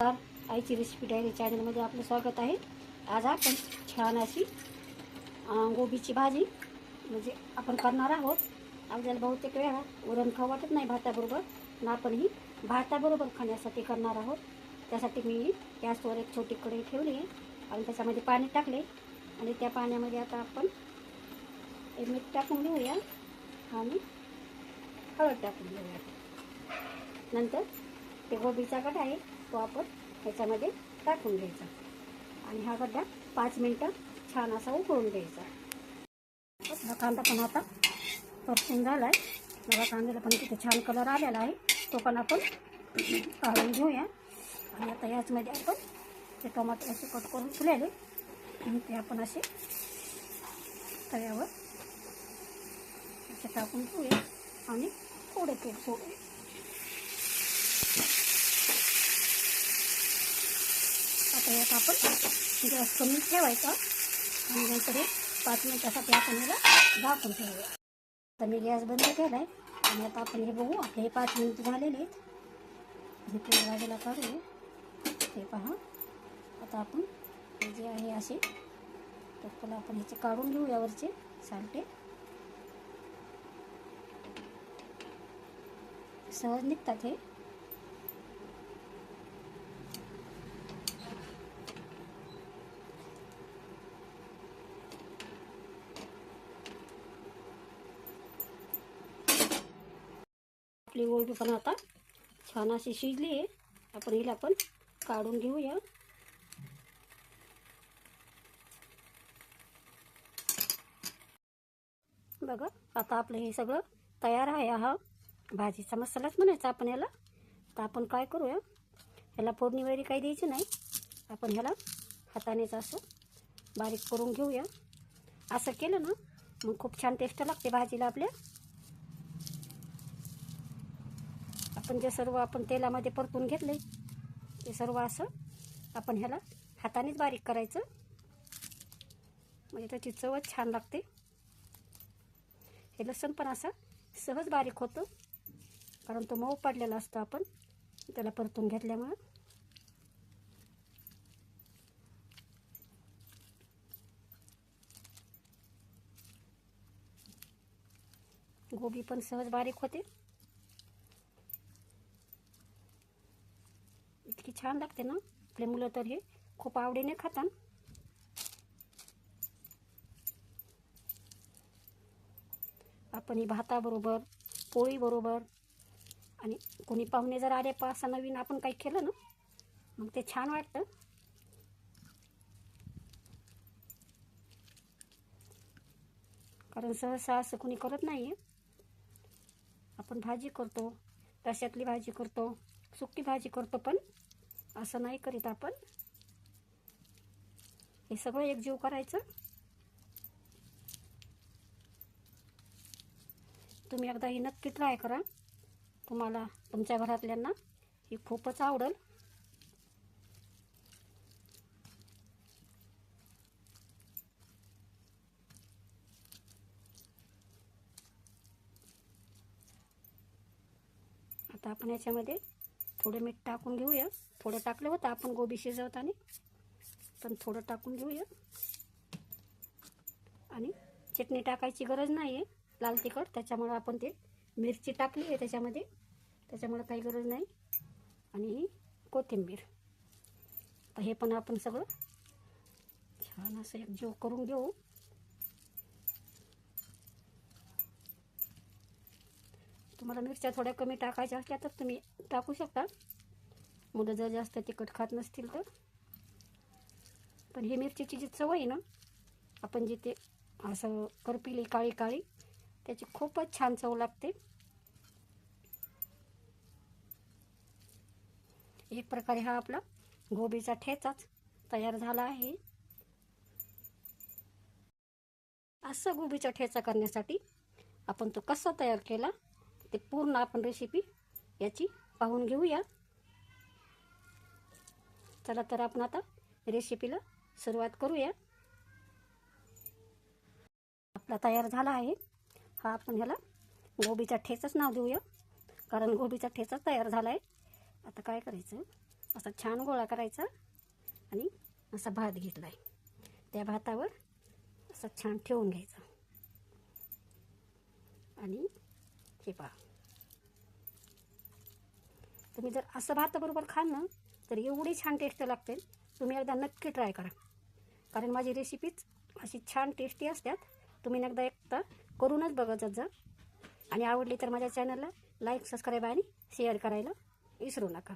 आईची recipe diary चॅनलमध्ये आपलं स्वागत आहे. आज आपण छान अशी गोबीची भाजी म्हणजे आपण करणार आहोत. आपल्याला बहुतेक वेळा वरण खाऊ वाटत नाही भाताबरोबर ना आपण ही भाताबरोबर खाण्यासाठी करणार आहोत. त्यासाठी मी गॅसवर एक छोटी कढई ठेवली आहे आणि त्याच्यामध्ये पाणी टाकले. आणि त्या पाण्यामध्ये आता आपण एक मीठ टाकून घेऊया आणि हळद टाकून घेऊया. नंतर ते गोबीचा गट आहे. तो आपण ह्याच्यामध्ये टाकून घ्यायचा. आणि हा गड्डा पाच मिनटं छान असा उकळून घ्यायचा. कांदा पण आता परतून झाला आहे बघा कांद्याला पण तिथे छान कलर आलेला आहे. तो पण आपण काढून घेऊया. आणि आता याचमध्ये आपण ते टोमॅटो असे कट करून ठेवलेले आणि ते आपण असे तव्यावर असे टाकून ठेवूया. आणि थोडे तेल सोडूया यात आपण गॅस कमी ठेवायचा. आणि नंतर हे पाच मिनिटासाठी आपण याला झाकून ठेवूया. आता मी गॅस बंद केला आहे आणि आता आपण हे बघू आपले हे पाच मिनिट झालेले आहेत. हे तेल बाजूला काढूया हे पहा. आता आपण हे जे आहे असे तर आपण ह्याचे काढून घेऊ यावरचे सालटे. सहज निघतात हे. आपली गोबी पण आता. छान अशी शिजली आहे. आपण हिला पण काढून घेऊया. बघा आता आपलं हे सगळं तयार आहे. हा भाजीचा मसालाच म्हणायचा आपण याला. तर आपण काय करूया? ह्याला फोडणी वगैरे काही द्यायची नाही. आपण ह्याला हातानेच असं बारीक करून घेऊया. असं केलं ना मग खूप छान टेस्ट लागते भाजीला आपल्या. आपण जे सर्व आपण तेलामध्ये परतून घेतले ते सर्व असं आपण ह्याला हातानेच बारीक करायचं. म्हणजे त्याची चवच छान लागते. हे लसण पण असं सहज बारीक होतं कारण तो मऊ पडलेला असतो आपण त्याला परतून घेतल्यामुळं. गोबी पण सहज बारीक होते. छान लागते ना? आपले मुलं तर हे खूप आवडीने खातात. आपण ही भाताबरोबर पोळीबरोबर आणि कोणी पाहुणे जर आले पा असं नवीन आपण काही केलं ना मग ते छान वाटतं. कारण सहसा असं कोणी करत नाही आहे आपण भाजी करतो तशातली भाजी करतो सुकी भाजी करतो पण. असं नाही करीत आपण. हे सगळं एकजीव करायचं. तुम्ही एकदा ही नक्की ट्राय करा. तुम्हाला तुमच्या घरातल्यांना ही खूपच आवडेल. आता आपण याच्यामध्ये थोडं मीठ टाकून घेऊया. थोडं टाकलं होतं आपण गोबी शिजवताना पण थोडं टाकून घेऊया. आणि चटणी टाकायची गरज नाही आहे लाल तिखट त्याच्यामुळं आपण ते मिरची टाकली आहे त्याच्यामध्ये. त्याच्यामुळं काही गरज नाही. आणि ही कोथिंबीर. तर हे पण आपण सगळं छान असं एक जीव करून घेऊ. तुम्हाला मिरच्या थोड्या कमी टाकायच्या असल्या तर तुम्ही टाकू शकता. मुलं जर जास्त तिखट खात नसतील तर. पण ही मिरचीची जी चव आहे ना आपण जिथे असं करपिली काळी काळी त्याची खूपच छान चव लागते. एक प्रकारे हा आपला गोबीचा ठेचाच तयार झाला आहे. असं गोबीचा ठेचा करण्यासाठी आपण तो कसा तयार केला? ते पूर्ण आपण रेसिपी याची पाहून घेऊया. चला तर आपण आता रेसिपीला सुरुवात करूया. आपला तयार झाला आहे. हा आपण ह्याला गोबीचा ठेचाच नाव देऊया. कारण गोबीचा ठेचाच तयार झाला आहे आता काय करायचं? असा छान गोळा करायचा आणि असा भात घेतला आहे त्या भातावर असा छान ठेवून घ्यायचा. आणि हे पहा. तुम्ही जर असं भाताबरोबर खाल ना तर एवढी छान टेस्ट लागते. तुम्ही एकदा नक्की ट्राय करा. कारण माझी रेसिपीच अशी छान टेस्टी असतात. तुम्ही एकदा एकदा करूनच बघत जा. आणि आवडली तर माझ्या चॅनलला लाईक सबस्क्राईब आणि शेअर करायला विसरू नका.